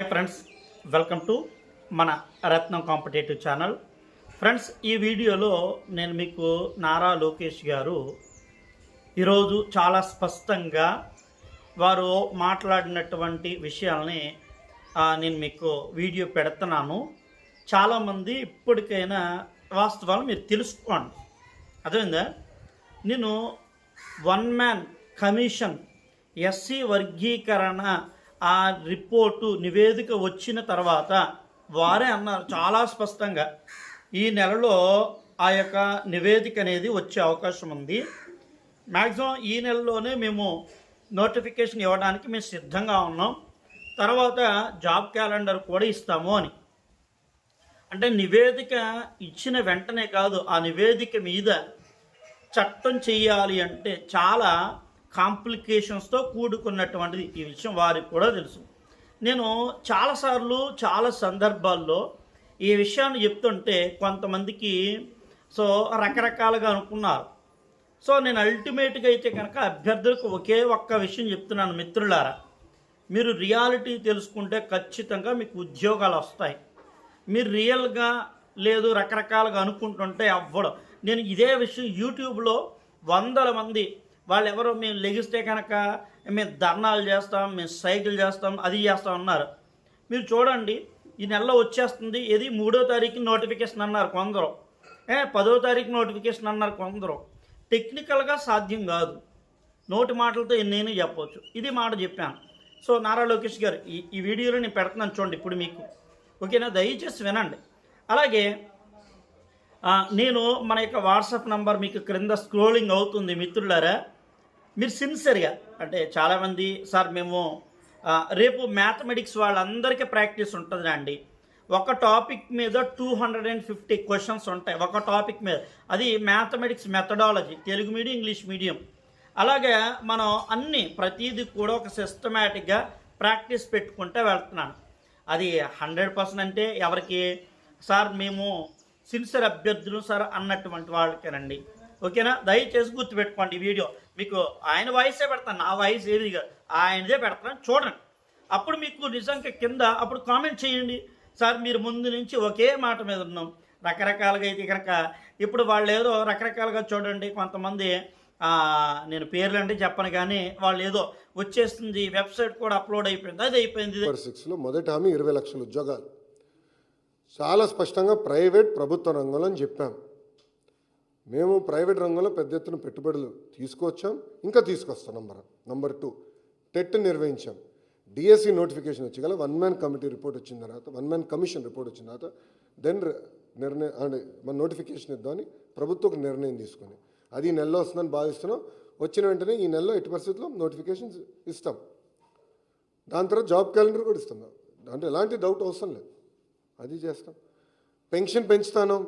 Friends welcome to మన రత్నం competitive channel. Friends ఈ వీడియోలో నేను మీకు నారా లోకేష్ గారు ఈరోజు చాలా స్పష్టంగా వారు మాట్లాడినటువంటి విషయాల్ని నేను మీకు వీడియో పెడుతున్నాను. చాలామంది ఇప్పటికైనా వాస్తవాలు మీరు తెలుసుకోండి. అర్థమైందా? నేను వన్ మ్యాన్ కమిషన్ ఎస్సీ వర్గీకరణ ఆ రిపోర్టు నివేదిక వచ్చిన తర్వాత వారే అన్నారు చాలా స్పష్టంగా ఈ నెలలో ఆ యొక్క నివేదిక అనేది వచ్చే అవకాశం ఉంది. మ్యాక్సిమం ఈ నెలలోనే మేము నోటిఫికేషన్ ఇవ్వడానికి మేము సిద్ధంగా ఉన్నాం. తర్వాత జాబ్ క్యాలెండర్ కూడా ఇస్తాము అని. అంటే నివేదిక ఇచ్చిన వెంటనే కాదు ఆ నివేదిక మీద చట్టం చేయాలి అంటే చాలా కాంప్లికేషన్స్తో కూడుకున్నటువంటిది ఈ విషయం వారికి కూడా తెలుసు. నేను చాలాసార్లు చాలా సందర్భాల్లో ఈ విషయాన్ని చెప్తుంటే కొంతమందికి సో రకరకాలుగా అనుకున్నారు. సో నేను అల్టిమేట్గా అయితే కనుక అభ్యర్థులకు ఒకే ఒక్క విషయం చెప్తున్నాను మిత్రులారా. మీరు రియాలిటీ తెలుసుకుంటే ఖచ్చితంగా మీకు ఉద్యోగాలు వస్తాయి. మీరు రియల్గా లేదు రకరకాలుగా అనుకుంటుంటే అవ్వడం. నేను ఇదే విషయం యూట్యూబ్లో వందల మంది వాళ్ళు ఎవరో మేము లెగిస్తే కనుక మేము ధర్నాలు చేస్తాం మేము సైకిల్ చేస్తాం అది చేస్తాం అన్నారు. మీరు చూడండి ఈ నెలలో వచ్చేస్తుంది ఇది మూడో తారీఖు నోటిఫికేషన్ అన్నారు కొందరు. ఏ పదో తారీఖు నోటిఫికేషన్ అన్నారు కొందరు. టెక్నికల్గా సాధ్యం కాదు. నోటి మాటలతో ఎన్నైనా చెప్పవచ్చు ఇది మాట చెప్పాను. సో నారా లోకేష్ గారు ఈ ఈ వీడియోలో నేను పెడుతున్నాను చూడండి ఇప్పుడు మీకు. ఓకేనా? దయచేసి వినండి. అలాగే నేను మన యొక్క వాట్సాప్ నంబర్ మీకు క్రింద స్క్రోలింగ్ అవుతుంది మిత్రులారా. మీరు సిన్సియర్గా అంటే చాలామంది సార్ మేము రేపు మ్యాథమెటిక్స్ వాళ్ళందరికీ ప్రాక్టీస్ ఉంటుంది అండి. ఒక టాపిక్ మీద two hundred and fifty questions ఉంటాయి ఒక టాపిక్ మీద. అది mathematics methodology Telugu medium English medium అలాగే మనం అన్ని ప్రతిదీ కూడా ఒక సిస్టమేటిక్గా ప్రాక్టీస్ పెట్టుకుంటే వెళ్తున్నాను. అది హండ్రెడ్ పర్సెంట్ అంటే ఎవరికి సార్ మేము సిన్సియర్ అభ్యర్థులు సార్ అన్నటువంటి వాళ్ళకేనండి. ఓకేనా? దయచేసి గుర్తుపెట్టుకోండి ఈ వీడియో. మీకు ఆయన వాయిసే పెడతాను నా వాయిస్ ఏది ఆయనదే పెడతాను చూడండి. అప్పుడు మీకు నిజంగా కింద అప్పుడు కామెంట్ చేయండి. సార్ మీరు ముందు నుంచి ఒకే మాట మీద ఉన్నాం. రకరకాలుగా అయితే కనుక ఇప్పుడు వాళ్ళు ఏదో రకరకాలుగా చూడండి. కొంతమంది నేను పేర్లు అంటే చెప్పను కానీ వాళ్ళు ఏదో వచ్చేస్తుంది వెబ్సైట్ కూడా అప్లోడ్ అయిపోయింది అది అయిపోయింది. సిక్స్లో మొదటి హామీ ఇరవై లక్షల ఉద్యోగాలు. చాలా స్పష్టంగా ప్రైవేట్ ప్రభుత్వ రంగంలో అని చెప్పాము మేము ప్రైవేట్ రంగంలో పెద్ద ఎత్తున పెట్టుబడులు తీసుకొచ్చాం ఇంకా తీసుకొస్తాం నంబర్ నంబర్ టూ టెట్ నిర్వహించాం. డిఎస్సి నోటిఫికేషన్ వచ్చి గల వన్ మ్యాన్ కమిటీ రిపోర్ట్ వచ్చిన తర్వాత వన్ మ్యాన్ కమిషన్ రిపోర్ట్ వచ్చిన తర్వాత దెన్ నిర్ణయం అంటే మన నోటిఫికేషన్ ఇద్దామని ప్రభుత్వం ఒక నిర్ణయం తీసుకొని అది ఈ నెలలో వస్తుందని భావిస్తున్నాం. వచ్చిన వెంటనే ఈ నెలలో ఎట్టి పరిస్థితుల్లో నోటిఫికేషన్స్ ఇస్తాం. దాని తర్వాత జాబ్ క్యాలెండర్ కూడా ఇస్తాం అంటే ఎలాంటి డౌట్ అవసరం లేదు. అది చేస్తాం. పెన్షన్ పెంచుతాను.